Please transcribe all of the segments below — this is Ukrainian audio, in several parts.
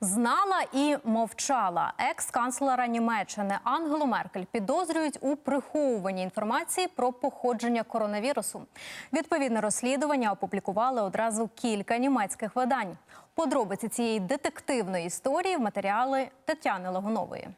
Знала і мовчала. Екс-канцлера Німеччини Ангелу Меркель підозрюють у приховуванні інформації про походження коронавірусу. Відповідне розслідування опублікували одразу кілька німецьких видань. Подробиці цієї детективної історії в матеріали Тетяни Лагунової.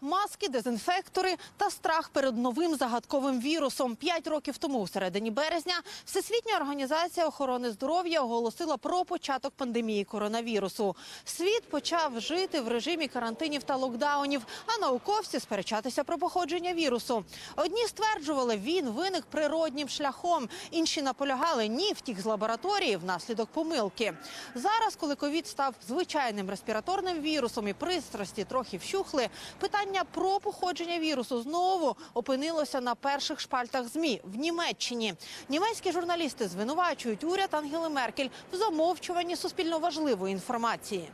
Маски, дезінфектори та страх перед новим загадковим вірусом. П'ять років тому, у середині березня, Всесвітня організація охорони здоров'я оголосила про початок пандемії коронавірусу. Світ почав жити в режимі карантинів та локдаунів, а науковці сперечатися про походження вірусу. Одні стверджували, він виник природнім шляхом. Інші наполягали, ні, втік з лабораторії внаслідок помилки. Зараз, коли ковід став звичайним респіраторним вірусом і пристрасті трохи вщухли, питання про походження вірусу знову опинилося на перших шпальтах змі в Німеччині. Німецькі журналісти звинувачують уряд Ангели Меркель в замовчуванні суспільно важливої інформації.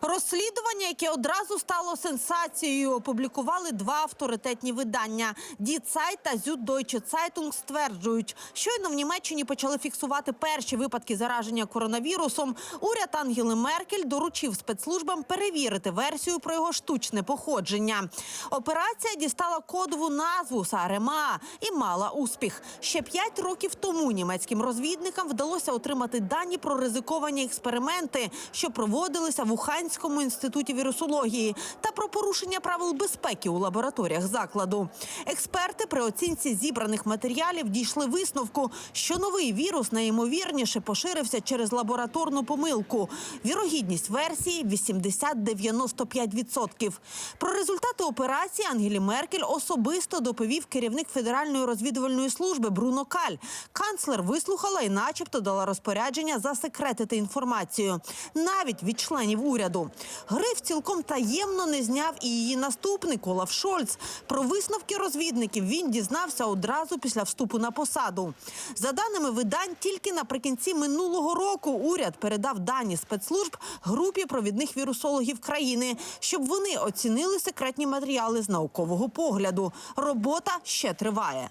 Розслідування, яке одразу стало сенсацією, опублікували два авторитетні видання. Die Zeit та Süddeutsche Zeitung стверджують, щойно в Німеччині почали фіксувати перші випадки зараження коронавірусом. Уряд Ангели Меркель доручив спецслужбам перевірити версію про його штучне походження. Операція дістала кодову назву Сарема і мала успіх. Ще п'ять років тому німецьким розвідникам вдалося отримати дані про ризиковані експерименти, що проводилися в Уханському інституті вірусології, та про порушення правил безпеки у лабораторіях закладу. Експерти при оцінці зібраних матеріалів дійшли висновку, що новий вірус найімовірніше поширився через лабораторну помилку. Вірогідність версії 80-95%. Про результати операції Ангелі Меркель особисто доповів керівник Федеральної розвідувальної служби Бруно Каль. Канцлер вислухала і, начебто, дала розпорядження засекретити інформацію навіть від членів уряду. Гриф цілком таємно не зняв і її наступник Олаф Шольц. Про висновки розвідників він дізнався одразу після вступу на посаду. За даними видань, тільки наприкінці минулого року уряд передав дані спецслужб групі провідних вірусологів країни, щоб вони оцінили секретні матеріали з наукового погляду. Робота ще триває.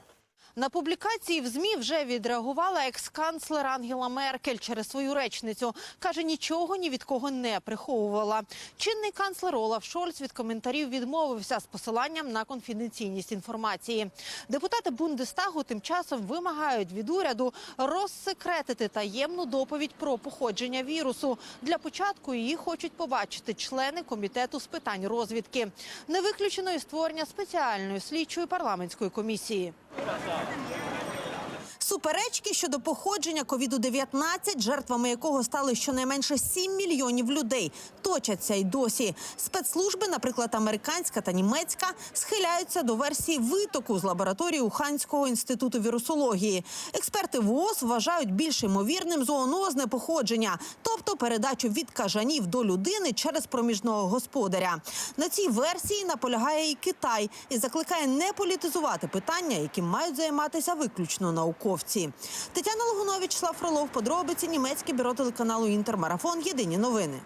На публікації в ЗМІ вже відреагувала екс-канцлер Ангела Меркель через свою речницю. Каже, нічого ні від кого не приховувала. Чинний канцлер Олаф Шольц від коментарів відмовився з посиланням на конфіденційність інформації. Депутати Бундестагу тим часом вимагають від уряду розсекретити таємну доповідь про походження вірусу. Для початку її хочуть побачити члени комітету з питань розвідки. Не виключено і створення спеціальної слідчої парламентської комісії. Thank you. Суперечки щодо походження ковіду-19, жертвами якого стали щонайменше 7 мільйонів людей, точаться й досі. Спецслужби, наприклад, американська та німецька, схиляються до версії витоку з лабораторії Уханського інституту вірусології. Експерти ВООЗ вважають більш ймовірним зоонозне походження, тобто передачу від кажанів до людини через проміжного господаря. На цій версії наполягає і Китай і закликає не політизувати питання, яким мають займатися виключно науковці. Тетяна Логунович, Слав Фролов, подробиці німецьке бюро телеканалу Інтермарафон. Єдині новини.